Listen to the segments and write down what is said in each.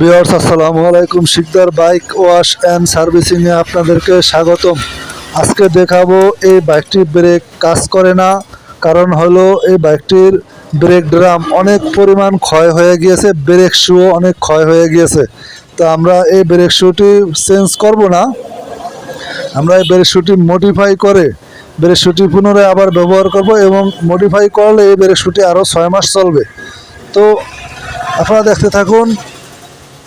বিয়ার্স আসসালামু আলাইকুম। Sikder bike wash and সার্ভিসিংয়ে আপনাদেরকে স্বাগতম। আজকে দেখাবো এই বাইকটির ব্রেক কাজ করে না। কারণ হলো এই বাইকটির ব্রেক ড্রাম অনেক পরিমাণ ক্ষয় হয়ে গিয়েছে, ব্রেক শুও অনেক ক্ষয় হয়ে গিয়েছে। তো আমরা এই ব্রেক শুটি চেঞ্জ করব না। আমরা এই ব্রেক শুটি মডিফাই করে, ব্রেক শুটি পুনরায় আবার ব্যবহার করব এবং মডিফাই করলে এই ব্রেক শুটি আরও ছয় মাস চলবে। তো আপনারা দেখতে থাকুন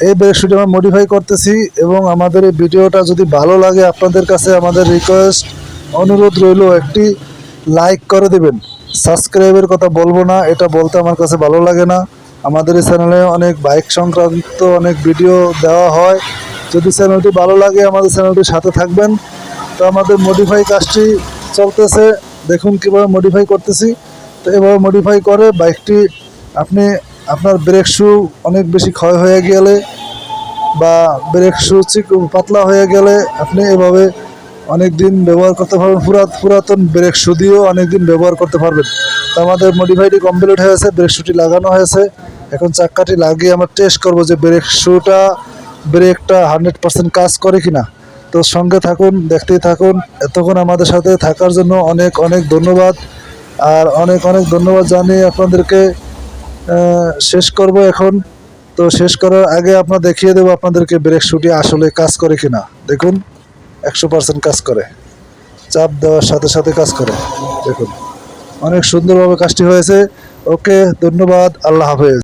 এই ব্রেকশুটি আমরা মডিফাই করতেছি এবং আমাদের এই ভিডিওটা যদি ভালো লাগে আপনাদের কাছে আমাদের রিকোয়েস্ট অনুরোধ রইল একটি লাইক করে দেবেন। সাবস্ক্রাইবের কথা বলব না, এটা বলতে আমার কাছে ভালো লাগে না। আমাদের এই চ্যানেলে অনেক বাইক সংক্রান্ত অনেক ভিডিও দেওয়া হয়। যদি চ্যানেলটি ভালো লাগে, আমাদের চ্যানেলটির সাথে থাকবেন। তো আমাদের মডিফাই কাজটি চলতেছে। দেখুন কীভাবে মডিফাই করতেছি। তো এভাবে মডিফাই করে বাইকটি আপনি আপনার ব্রেক শু অনেক বেশি ক্ষয় হয়ে গেলে বা ব্রেক শু পাতলা হয়ে গেলে আপনি এভাবে অনেক দিন ব্যবহার করতে পারবেন পুরাত পুরাতন ব্রেক শু দিয়েও অনেক দিন ব্যবহার করতে পারবেন। তো আমাদের মডিফাইটি কমপ্লিট হয়েছে ব্রেক শুটি লাগানো হয়েছে। এখন চাক্কাটি লাগিয়ে আমরা টেস্ট করব যে ব্রেক শুটা ব্রেকটা হান্ড্রেড পার্সেন্ট কাজ করে কি না তো সঙ্গে থাকুন, দেখতেই থাকুন। এতক্ষণ আমাদের সাথে থাকার জন্য অনেক অনেক ধন্যবাদ। আর অনেক অনেক ধন্যবাদ জানিয়ে আপনাদেরকে শেষ করব এখন। তো শেষ করার আগে আপনার দেখিয়ে দেবো আপনাদেরকে ব্রেক শুটি আসলে কাজ করে কিনা। দেখুন, একশো পার্সেন্ট কাজ করে। চাপ দেওয়ার সাথে সাথে কাজ করে। দেখুন, অনেক সুন্দরভাবে কাজটি হয়েছে। ওকে, ধন্যবাদ। আল্লাহ হাফেজ।